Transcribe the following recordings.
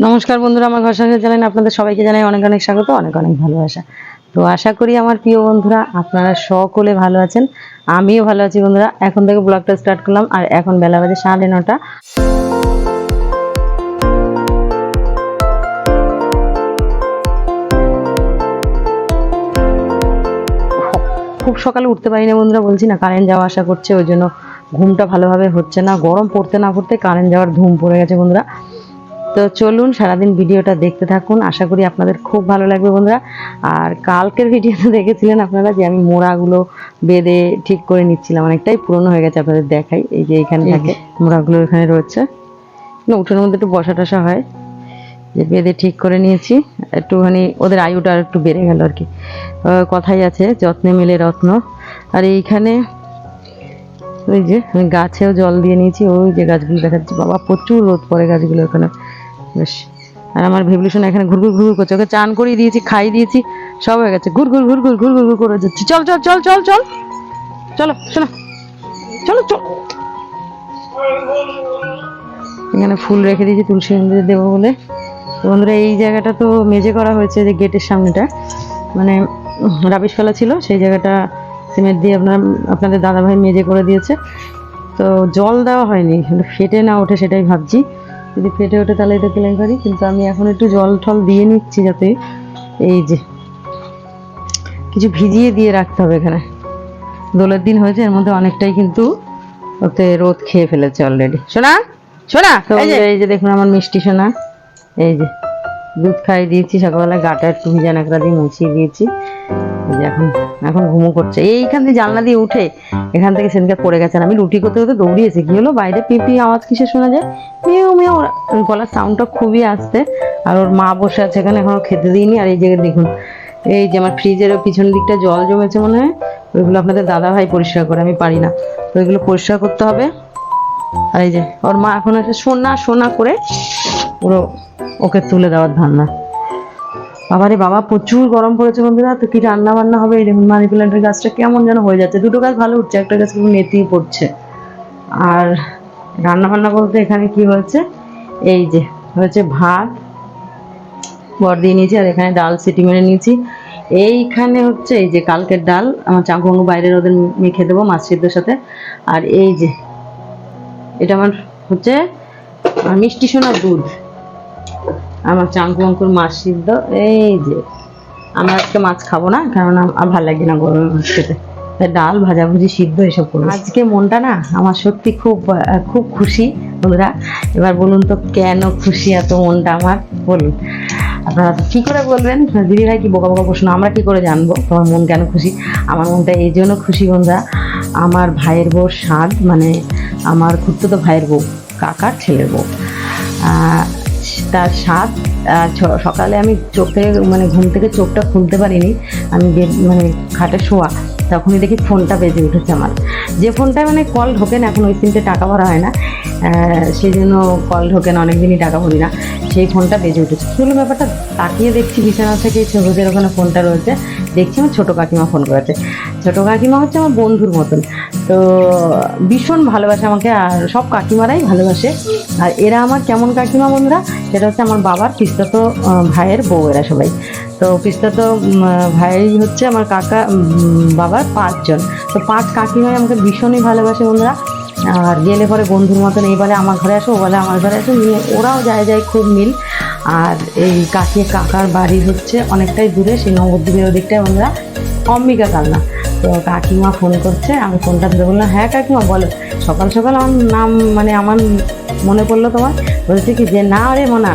নমস্কার বন্ধুরা, আমার ঘর সংসার জানেন আপনাদের সবাইকে জানাই অনেক অনেক স্বাগত, অনেক অনেক ভালোবাসা। তো আশা করি আমার প্রিয় বন্ধুরা, আপনারা সকলে ভালো আছেন, আমিও ভালো আছি বন্ধুরা। এখন থেকে ব্লগটা স্টার্ট করলাম, আর এখন বেলা বাজে সাড়ে নটা। খুব সকালে উঠতে পারি না বন্ধুরা, বলছি না কারেন্ট যাওয়া আসা করছে, ওই জন্য ঘুমটা ভালোভাবে হচ্ছে না, গরম পড়তে না পড়তে কারেন্ট যাওয়ার ধুম পড়ে গেছে বন্ধুরা। তো চলুন সারাদিন ভিডিওটা দেখতে থাকুন। আশা করি আপনাদের খুব ভালো লাগবে বন্ধুরা। আর কালকের ভিডিওতে দেখেছিলেন আপনারা যে আমি মোড়াগুলো বেঁধে ঠিক করে নিচ্ছিলাম। অনেকটাই পুরনো হয়ে গেছে আপনাদের দেখাই। এই যে এখানে থাকে মোড়াগুলো এখানে রয়েছে। না উঠোনের মধ্যে একটু বসা টসা হয়। যে বেঁধে ঠিক করে নিয়েছি। একটুখানি ওদের আয়ুটা আর একটু বেড়ে গেল আর কি। কথাই আছে যত্নে মেলে রত্ন। আর এইখানে ওই যে আমি গাছেও জল দিয়ে নিয়েছি। ওই যে গাছগুলো দেখাচ্ছি। বাবা প্রচুর রোদ পড়ে গাছগুলো ওখানে বেশ। আর আমার ভেবলিশন এখানে ঘুরঘুর ঘুরঘুর করছে। ওকে চান করিয়ে দিয়েছি খাই দিয়েছি, সব হয়ে গেছে। ঘুর ঘুর ঘুর ঘুর ঘুর ঘুর ঘুর করে যাচ্ছে। চল চল চল চল চল। চলো চলো। চলো, চল। এখানে ফুল রেখে দিয়েছি তুলসী মন্দিরে দেবো বলে। বন্ধুরা, এই জায়গাটা তো মেজে করা হয়েছে যে গেটের সামনেটা। মানে রাবিশ ফেলা ছিল, সেই জায়গাটা সিমেন্ট দিয়ে আপনার, আপনাদের দাদাভাই মেজে করে দিয়েছে। তো জল দেওয়া হয়নি কিন্তু ফেটে না ওঠে সেটাই ভাবছি। যদি ফেটে ওঠে তাহলে এটা কেলেঙ্কারি কিন্তু আমি এখন একটু জল টল দিয়ে নিচ্ছি যাতে এই যে কিছু ভিজিয়ে দিয়ে রাখতে হবে এখানে। দোলের দিন হয়েছে এর মধ্যে অনেকটাই কিন্তু ওতে রোদ খেয়ে ফেলেছে অলরেডি সোনা সোনা এই যে। দেখুন আমার মিষ্টি সোনা এই যে দুধ খাইয়ে দিয়েছি সকালবেলা গাটা একটু ভিজা নাকড়া দিয়ে মুছিয়ে দিয়েছি। এখন এখন ঘুমো করছে। এইখান দিয়ে জানলা দিয়ে উঠে এখান থেকে সেদিনকে পড়ে গেছে আমি রুটি করতে করতে দৌড়িয়েছি। কি হলো? বাইরে পিপি আওয়াজ কিসে শোনা যায়? মেয়েও মেয়েও গলার সাউন্ডটা খুবই আসতে আর ওর মা বসে আছে এখানে, এখনও খেতে দিইনি। আর এই জায়গায় দেখুন, এই যে আমার ফ্রিজের পিছন দিকটা জল জমেছে মনে হয়, ওইগুলো আপনাদের দাদা ভাই পরিষ্কার করে, আমি পারি না। তো ওইগুলো পরিষ্কার করতে হবে। আর এই যে, ওর মা এখন একটা সোনা সোনা করে পুরো ওকে তুলে দেওয়ার ধান্না। বাবারে বাবা, প্রচুর গরম পড়েছে বন্ধুরা, তো কি রান্না বান্না হবে? এই দেখুন, মানি প্ল্যান্টের গাছটা কেমন যেন হয়ে যাচ্ছে। দুটো গাছ ভালো উঠছে, একটা গাছ কিন্তু নেতিয়ে পড়ছে। আর রান্না বান্না বলতে এখানে কি হয়েছে? এই যে, হয়েছে ভাত, বর দিয়ে নিয়েছি, আর এখানে ডাল সিটি মেরে নিয়েছি। এইখানে হচ্ছে, এই যে কালকের ডাল, আমার চাঙ্কুয়াঙ্গ বাইরের ওদের মেখে দেবো, মাছ সিদ্ধর সাথে। আর এই যে, এটা আমার হচ্ছে মিষ্টি সোনার দুধ। আমার চাঙ্কু অঙ্কুর মাছ সিদ্ধ, এই যে। আমরা আজকে মাছ খাব না, কারণ আমার ভালো লাগে না গরমে মাছ খেতে। ডাল, ভাজাভুজি, সিদ্ধ এসব করব। আজকে মনটা না, আমার সত্যি খুব খুব খুশি বন্ধুরা। এবার বলুন তো, কেন খুশি এত মনটা আমার? বলুন। আপনারা তো কি করে বলবেন? দিদি ভাই কি বোকা বোকা প্রশ্ন, আমরা কি করে জানব? তোমার মন কেন খুশি? আমার মনটা এই জন্য খুশি বন্ধুরা, আমার ভাইয়ের বউ স্বাদ মানে আমার খুঁড়তো ভাইয়ের বউ, কাকার ছেলের বউ। তার স্বাদ সকালে আমি চোখে মানে ঘুম থেকে চোখটা খুলতে পারিনি। আমি মানে খাটে শোয়া তখনই দেখি ফোনটা বেজে উঠেছে আমার। যে ফোনটা মানে কল ঢোকে না, এখন ওই সিমতে টাকা ভরা হয় না। সেই জন্য কল ঢোকে না অনেক দিনই টাকা ভরি না। সেই ফোনটা বেজে উঠেছে। কি ব্যাপারটা? তাকিয়ে দেখছি বিছানা থেকে ছোটোদের ওখানে ফোনটা রয়েছে। দেখছি আমার ছোটো কাকিমা ফোন করেছে। ছোটো কাকিমা হচ্ছে আমার বন্ধুর মতন। তো ভীষণ ভালোবাসে আমাকে, আর সব কাকিমারাই ভালোবাসে। আর এরা আমার কেমন কাকিমা বন্ধুরা? সেটা হচ্ছে আমার বাবার পিস্তাতো ভাইয়ের বউ এরা সবাই। তো পিস্তাতো তো ভাই হচ্ছে, আমার কাকা বাবার পাঁচজন। তো পাঁচ কাকিমাই আমাকে ভীষণই ভালোবাসে বন্ধুরা। আর গেলে পরে বন্ধুর মতন এই বলে আমার ঘরে আসো, ও বলে আমার ঘরে আসো, নিয়ে ওরাও যায় যায় খুব মিল। আর এই কাকি কাকার বাড়ি হচ্ছে অনেকটাই দূরে, সেই নবদ্বীপের ওদিকটায় বন্ধুরা, অম্বিকা কালনা। তো কাকিমা ফোন করছে। আমি ফোনটা ধরে বললাম হ্যাঁ কাকিমা, বলো। সকাল সকাল আমার নাম মানে আমার মনে পড়ল তোমার। বলছে কি, যে না রে মোনা,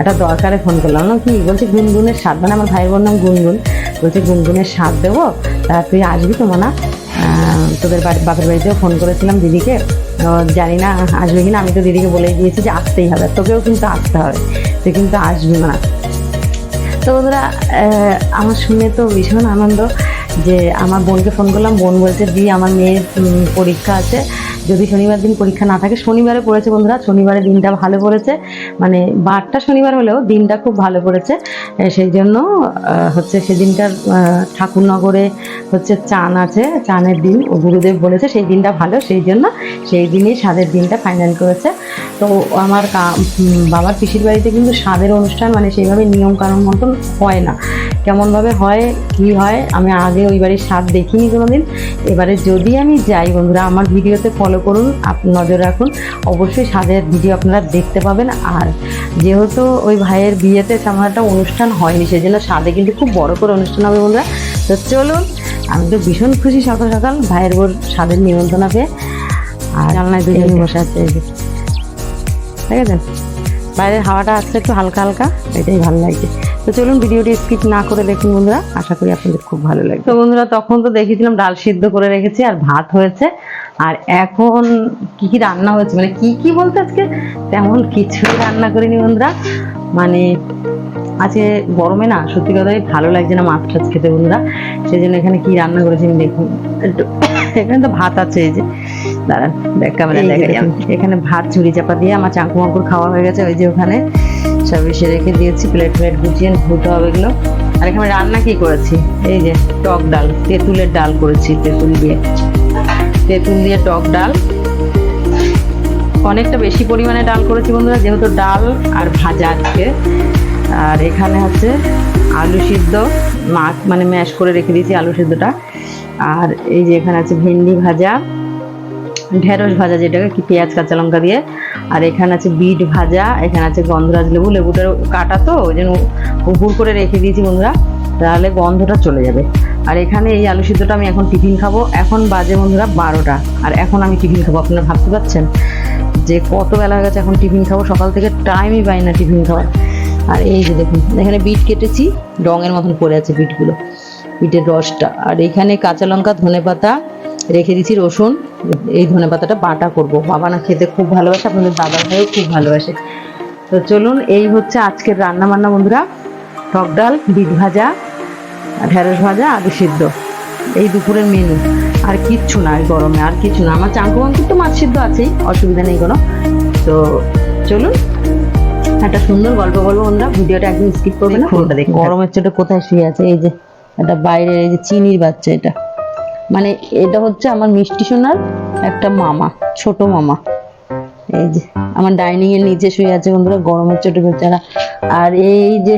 একটা দরকারে ফোন করলাম। না কি? বলছে, গুনগুনের স্বাদ। মানে আমার ভাইয়ের বোন নাম গুনগুন। বলছে, গুনগুনের স্বাদ দেবো? তা তুই আসবি তো মোনা? তোদের বাড়ি, বাপের বাড়িতেও ফোন করেছিলাম দিদিকে। জানি না, আসবে কিনা, আমি তো দিদিকে বলেই দিয়েছি যে আসতেই হবে। তোকেও কিন্তু আসতে হবে। তুই কিন্তু আসবি না। তো বন্ধুরা আমার শুনে তো ভীষণ আনন্দ যে আমার বোনকে ফোন করলাম। বোন বলছে, দি, আমার মেয়ের পরীক্ষা আছে। যদি শনিবার দিন পরীক্ষা না থাকে শনিবারে পড়েছে বন্ধুরা শনিবারে দিনটা ভালো পড়েছে। মানে বারটা শনিবার হলেও দিনটা খুব ভালো পড়েছে। সেই জন্য হচ্ছে সেদিনকার আহ, ঠাকুরনগরে হচ্ছে চান আছে চানের দিন গুরুদেব বলেছে সেই দিনটা ভালো সেই জন্য সেই দিনই স্বাদের দিনটা ফাইনাল করেছে। তো আমার বাবার পিসির বাড়িতে কিন্তু স্বাদের অনুষ্ঠান মানে সেইভাবে নিয়মকানুন মতন হয় না। কেমনভাবে হয় কি হয় আমি আগে ওই বাড়ির স্বাদ দেখিনি কোনোদিন। এবারে যদি আমি যাই বন্ধুরা আমার ভিডিওতে ফলো করুন আপ নজর রাখুন। অবশ্যই স্বাদের ভিডিও আপনারা দেখতে পাবেন। আর যেহেতু ওই ভাইয়ের বিয়েতে তেমন একটা অনুষ্ঠান হয়নি সেই জন্য স্বাদে কিন্তু খুব বড় করে অনুষ্ঠান হবে বন্ধুরা। তো চলুন আমি তো ভীষণ খুশি সকাল সকাল ভাইয়ের বোর স্বাদের নিমন্ত্রণ পেয়ে আর জানলায় দুজনে বসে আছে ঠিক আছে? বাইরের হাওয়াটা আসছে একটু হালকা হালকা এটাই ভালো লাগছে তো চলুন ভিডিওটি স্কিপ না করে দেখুন বন্ধুরা। আশা করি আপনাদের খুব ভালো লাগবে। তো বন্ধুরা তখন তো দেখেছিলাম ডাল সিদ্ধ করে রেখেছি আর ভাত হয়েছে। আর এখন কি কি রান্না হয়েছে? মানে কি কি বলতে আজকে? তেমন কিছুই রান্না করিনি বন্ধুরা। মানে আজকে গরমে না সত্যি কথাই ভালো লাগছে না মাছ টাছ খেতে বন্ধুরা। সেই জন্য এখানে কি রান্না করেছি আমি দেখুন। এখানে তো ভাত আছে এই যে। দাঁড়ান দেখ ক্যামেরা এই যে দেখা দেখুন। এখানে ভাত ঝুড়ি চাপা দিয়ে আমার চাঁকু মাকুর খাওয়া হয়ে গেছে ওই যে ওখানে। সব এসে রেখে দিয়েছি প্লেট প্লেট গুছিয়ে ধুতে হবে এগুলো। আর এখানে রান্না কি করেছি? এই যে টক ডাল, তেঁতুলের ডাল করেছি, তেঁতুল দিয়ে। তেঁতুল দিয়ে টক ডাল। অনেকটা বেশি পরিমাণে ডাল করেছি বন্ধুরা, যেহেতু ডাল আর ভাজা আজকে। আর এখানে হচ্ছে আলু সিদ্ধ, মাছ মানে ম্যাশ করে রেখে দিয়েছি আলু সিদ্ধটা। আর এই যে এখানে আছে ভেন্ডি ভাজা ঢেঁড়স ভাজা যেটাকে কি পেঁয়াজ কাঁচা লঙ্কা দিয়ে। আর এখানে আছে বিট ভাজা এখানে আছে গন্ধরাজ লেবু। লেবুটা কাটা তো ওই জন্য উপুর করে রেখে দিয়েছি বন্ধুরা। তাহলে গন্ধটা চলে যাবে। আর এখানে এই আলু সিদ্ধটা আমি এখন টিফিন খাব। এখন বাজে বন্ধুরা বারোটা। আর এখন আমি টিফিন খাব। আপনারা ভাবতে পারছেন যে কত বেলা হয়ে গেছে এখন টিফিন খাব? সকাল থেকে টাইমই পাই না টিফিন খাওয়ার। আর এই যে দেখুন এখানে বিট কেটেছি। ডঙের মতন পড়ে আছে বিটগুলো বিটের রসটা। আর এখানে কাঁচা লঙ্কা ধনে পাতা রেখে দিয়েছি রসুন। এই ধনে পাতাটা বাটা করব। বাবা না খেতে খুব ভালোবাসে আপনাদের দাদা ভাইও খুব ভালোবাসে। তো চলুন এই হচ্ছে আজকের রান্না বান্না বন্ধুরা। টক ডাল বিট ভাজা ঢেঁড়স ভাজা আলু সিদ্ধ। এই দুপুরের মেনু আর কিচ্ছু না গরমে আর কিছু না। আমার চাঙ্কু মাংকুর তো মাছ সিদ্ধ আছেই অসুবিধা নেই কোনো। তো চলুন একটা সুন্দর গল্প বলব বন্ধুরা। ভিডিওটা একদম স্কিপ করবে না ফোনটা দেখুন। গরমের চোটে কোথায় শুয়ে আছে? এই যে এটা বাইরে এই যে চিনির বাচ্চা এটা। মানে এটা হচ্ছে আমার মিষ্টি সোনার একটা মামা, ছোট মামা। এই যে, আমার ডাইনিং এর নিচে শুয়ে আছে বন্ধুরা, গরমের চোটে বেচারা আর এই যে,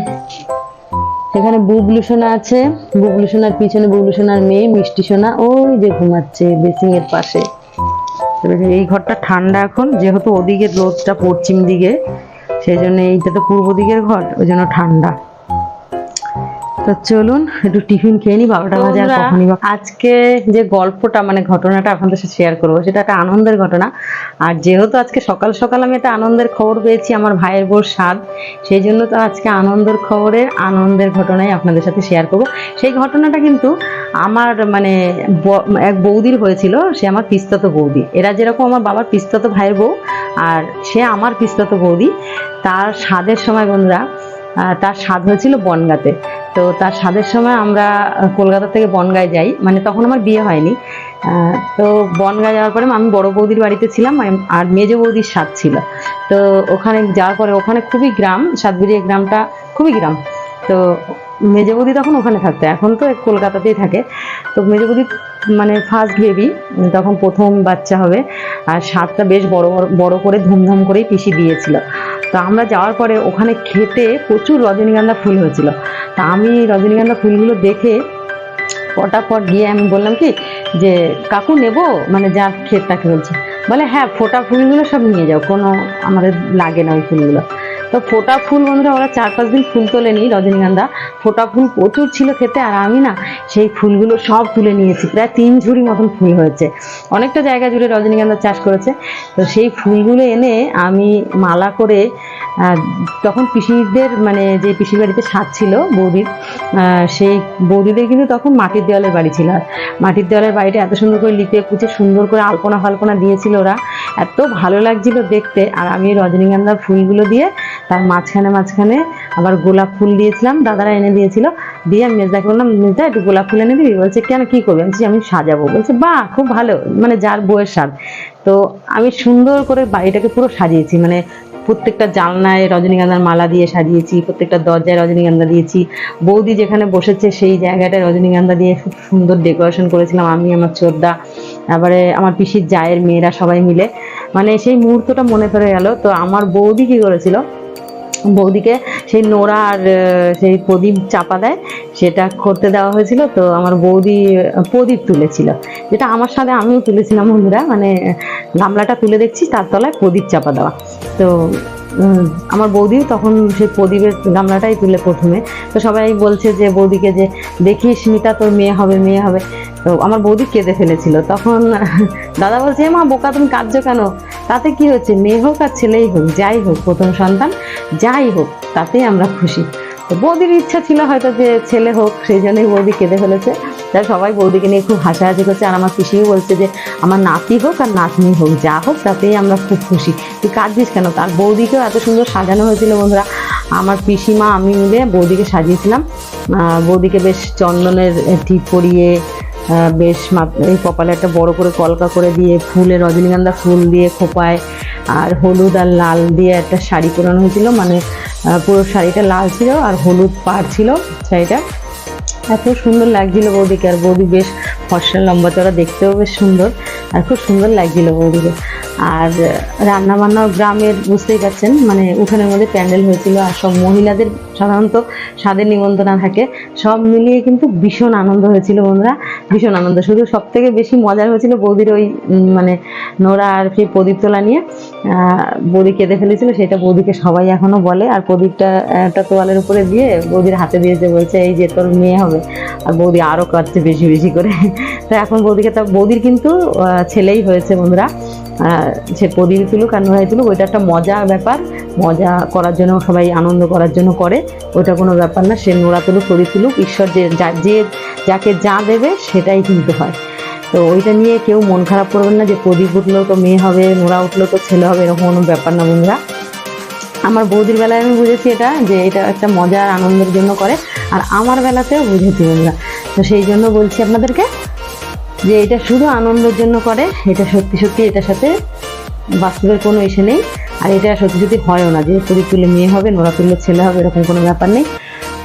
এখানে বুবলু সোনা আছে, বুবলু সোনার পিছনে বুবলু সোনার মেয়ে, মিষ্টি সোনা, ওই যে ঘুমাচ্ছে বেসিং এর পাশে। এই ঘরটা ঠান্ডা এখন, যেহেতু ওদিকে রোদটা পশ্চিম দিকে, সেই জন্য এইটা তো পূর্ব দিকের ঘর, ওই জন্য ঠান্ডা। তো চলুন একটু টিফিন খেয়ে নি বারোটা বাজে আর কখনই বা আজকে যে গল্পটা মানে ঘটনাটা আপনাদের সাথে শেয়ার করব সেটা একটা আনন্দের ঘটনা। আর যেহেতু আজকে সকাল সকাল আমি একটা আনন্দের খবর পেয়েছি আমার ভাইয়ের বোর স্বাদ সেই জন্য তো আজকে আনন্দের খবরের আনন্দের ঘটনাই আপনাদের সাথে শেয়ার করব। সেই ঘটনাটা কিন্তু আমার মানে এক বৌদির হয়েছিল সে আমার পিস্তত বৌদি। এরা যেরকম আমার বাবার পিস্তত ভাইয়ের বউ আর সে আমার পিস্তত বৌদি। তার স্বাদের সময় বন্ধুরা তার স্বাদ হয়েছিল বনগাতে। তো তার স্বাদের সময় আমরা কলকাতা থেকে বনগায় যাই মানে তখন আমার বিয়ে হয়নি। তো বনগাঁ যাওয়ার পরে আমি বড় বৌদির বাড়িতে ছিলাম আর- মেজো বৌদির স্বাদ ছিল। তো ওখানে যাওয়ার পরে ওখানে খুবই গ্রাম সাতবিরিয়া গ্রামটা খুবই গ্রাম। তো মেজো বৌদি তখন ওখানে থাকতো, এখন তো কলকাতাতেই থাকে। তো মেজো বৌদি মানে ফার্স্ট বেবি তখন প্রথম বাচ্চা হবে। আর স্বাদটা বেশ বড় বড়- করে ধুমধাম করেই পিসি দিয়েছিল। তো আমরা যাওয়ার পরে ওখানে খেতে প্রচুর রজনীগন্ধা ফুল হয়েছিল। তা আমি রজনীগন্ধা ফুলগুলো দেখে পটাপট গিয়ে আমি বললাম কি, যে কাকু নেব? মানে যা ক্ষেত তাকে বলছি। বলে হ্যাঁ ফোটা ফুলগুলো সব নিয়ে যাও, কোনো আমাদের লাগে না ওই ফুলগুলো। তো ফোটা ফুল বন্ধুরা, ওরা চার পাঁচ দিন ফুল তোলেনি রজনীগন্ধা। ফোটা ফুল প্রচুর ছিল খেতে, আর আমি না সেই ফুলগুলো সব তুলে নিয়েছি। প্রায় তিন ঝুড়ি মতন ফুল হয়েছে। অনেকটা জায়গা জুড়ে রজনীগন্ধা চাষ করেছে। তো সেই ফুলগুলো এনে আমি মালা করে তখন পিসিদের মানে যে পিসির বাড়িতে সাত ছিল, বৌদির সেই বৌদিদের কিন্তু তখন মাটির দেওয়ালের বাড়ি ছিল। আর মাটির দেওয়ালের বাড়িটা এত সুন্দর করে লিপে পুচে সুন্দর করে আলপনা ফালপনা দিয়েছিল ওরা। এত ভালো লাগছিল দেখতে। আর আমি রজনীগন্ধার ফুলগুলো দিয়ে তার মাঝখানে মাঝখানে আবার গোলাপ ফুল দিয়েছিলাম, দাদারা এনে দিয়েছিল। দিয়ে আমি মেজদাকে বললাম, মেজদা, একটু গোলাপ ফুল এনে দিবি? বলছে, কেন, কি করবি? আমি আমি সাজাবো। বলছে, বাহ, খুব ভালো মানে যার বউয়ের স্বাদ তো আমি সুন্দর করে বাড়িটাকে পুরো সাজিয়েছি মানে প্রত্যেকটা জানলায় রজনীগন্ধার মালা দিয়ে সাজিয়েছি, প্রত্যেকটা দরজায় রজনীগন্ধা দিয়েছি। বৌদি যেখানে বসেছে, সেই জায়গাটায় রজনীগন্ধা দিয়ে খুব সুন্দর ডেকোরেশন করেছিলাম, আমি, আমার চোদ্দা। তারপরে আমার পিসির জায়ের মেয়েরা সবাই মিলে। মানে সেই মুহূর্তটা মনে পড়ে গেল। তো আমার বৌদি কি করেছিল? বৌদিকে সেই নোড়া আর সেই প্রদীপ চাপা দেয়। সেটা করতে দেওয়া হয়েছিল। তো আমার বৌদি প্রদীপ তুলেছিল। যেটা আমার সাথে আমিও তুলেছিলাম বন্ধুরা। মানে গামলাটা তুলে দেখছি, তার তলায় প্রদীপ চাপা দেওয়া। তো আমার বৌদিও তখন সেই প্রদীপের গামলাটাই তুলে প্রথমে। তো সবাই বলছে যে, বৌদিকে যে, দেখিস মিতা, তোর মেয়ে হবে মেয়ে হবে। তো আমার বৌদি কেঁদে ফেলেছিল। তখন দাদা বলছে মা, বোকা, তুমি কাঁদছো কেন? তাতে কি হচ্ছে? মেয়ে হোক আর ছেলেই হোক, যাই হোক, প্রথম সন্তান যাই হোক, তাতেই আমরা খুশি। তো বৌদির ইচ্ছা ছিল হয়তো যে ছেলে হোক, সেই জন্যই বৌদি কেঁদে ফেলেছে। তাই সবাই বৌদিকে নিয়ে খুব হাসাহাসি করছে আর আমার পিসিও বলছে যে আমার নাতি হোক আর নাতনি হোক, যা হোক তাতেই আমরা খুব খুশি। তুই কাঁদছিস কেন? তার বৌদিকেও এত সুন্দর সাজানো হয়েছিল বন্ধুরা। আমার পিসিমা, আমি মিলে বৌদিকে সাজিয়েছিলাম। বৌদিকে বেশ চন্দনের টিপ পরিয়ে বেশ এই কপালে একটা বড় করে কলকা করে দিয়ে ফুলে রজনীগন্ধা ফুল দিয়ে খোপায় আর হলুদ আর লাল দিয়ে একটা শাড়ি পরানো হয়েছিল। মানে পুরো শাড়িটা লাল ছিল আর হলুদ পাড় ছিল শাড়িটা। এত সুন্দর লাগছিল বৌদিকে আর বৌদি বেশ ফর্সা লম্বা চড়া দেখতেও বেশ সুন্দর আর খুব সুন্দর লাগছিল বৌদিকে। আর রান্না বান্না গ্রামের বুঝতেই পারছেন মানে উঠানের মধ্যে প্যান্ডেল হয়েছিল আর সব মহিলাদের সাধারণত স্বাদের নিমন্ত্রণা থাকে। সব মিলিয়ে কিন্তু ভীষণ আনন্দ হয়েছিল বন্ধুরা, ভীষণ আনন্দ। শুধু সব থেকে বেশি মজার হয়েছিল বৌদির ওই মানে নোরা আর সেই প্রদীপ তোলা নিয়ে বৌদি কেঁদে ফেলেছিল, সেটা বৌদিকে সবাই এখনও বলে। আর প্রদীপটা একটা তোয়ালের উপরে দিয়ে বৌদির হাতে দিয়েছে বলছে, এই যে তোর মেয়ে হবে। আর বৌদি আরও কাটছে বেশি বেশি করে। তো এখন বৌদিকে তো বৌদির কিন্তু ছেলেই হয়েছে বন্ধুরা। সে প্রদীপ তুলুক আর নোড়াই তুলুক, ওইটা একটা মজা ব্যাপার। মজা করার জন্য, সবাই আনন্দ করার জন্য করে। ওটা কোনো ব্যাপার না, সে নোড়া তুলুক, প্রদীপ তুলুক, ঈশ্বর যে যা- যাকে যা দেবে, সেটাই কিন্তু হয়। তো ওইটা নিয়ে কেউ মন খারাপ করবেন না যে প্রদীপ উঠল তো মেয়ে হবে নোড়া উঠল তো ছেলে হবে, এরকম কোনো ব্যাপার না বন্ধুরা। আমার বৌদির বেলায় আমি বুঝেছি এটা, যে এটা একটা মজার আনন্দের জন্য করে, আর আমার বেলাতেও বুঝেছি বন্ধুরা। তো সেই জন্য বলছি আপনাদেরকে যে এটা শুধু আনন্দের জন্য করে, এটা সত্যি সত্যি এটার সাথে বাস্তবের কোনো ইসে নেই, আর এটা সত্যি সত্যি হয়ও না। যে তুলে মেয়ে হবে, নোরা তুললে ছেলে হবে, এরকম কোনো ব্যাপার নেই।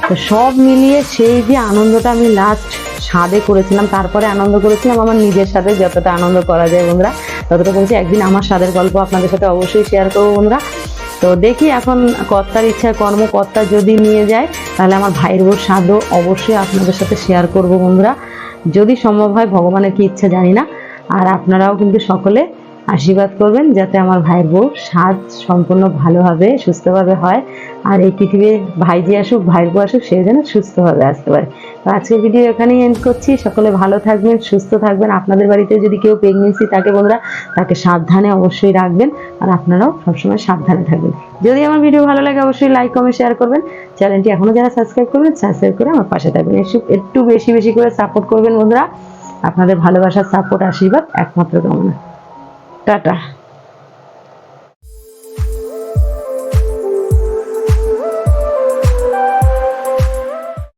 তো সব মিলিয়ে সেই যে আনন্দটা আমি লাস্ট স্বাদে করেছিলাম, তারপরে আনন্দ করেছিলাম আমার নিজের সাথে, যতটা আনন্দ করা যায় বন্ধুরা, ততটা বলছি একদিন আমার স্বাদের গল্প আপনাদের সাথে অবশ্যই শেয়ার করব বন্ধুরা। তো দেখি এখন কর্তার ইচ্ছা কর্ম কর্তা যদি নিয়ে যায়, তাহলে আমার ভাইয়ের বউ স্বাদও অবশ্যই আপনাদের সাথে শেয়ার করব বন্ধুরা। যদি সম্ভব হয়, ভগবানের কি ইচ্ছা জানি না। আর আপনারাও কিন্তু সকলে আশীর্বাদ করবেন যাতে আমার ভাইয়ের বউ স্বাদ সম্পূর্ণ ভালোভাবে সুস্থভাবে হয়। আর এই পৃথিবীর ভাই যে আসুক, ভাইয়ের বউ আসুক, সে যেন সুস্থভাবে আসতে পারে। তো আজকের ভিডিও এখানেই এন্ড করছি। সকলে ভালো থাকবেন, সুস্থ থাকবেন। আপনাদের বাড়িতে যদি কেউ প্রেগনেন্সি থাকে বন্ধুরা, তাকে সাবধানে অবশ্যই রাখবেন। আর আপনারাও সবসময় সাবধানে থাকবেন। যদি আমার ভিডিও ভালো লাগে, অবশ্যই লাইক কমেন্ট শেয়ার করবেন। চ্যানেলটি এখনও যারা সাবস্ক্রাইব করবেন সাবস্ক্রাইব করে আমার পাশে থাকবেন। একটু একটু বেশি বেশি করে সাপোর্ট করবেন বন্ধুরা। আপনাদের ভালোবাসার সাপোর্ট আশীর্বাদ একমাত্র কামনা। টাটা।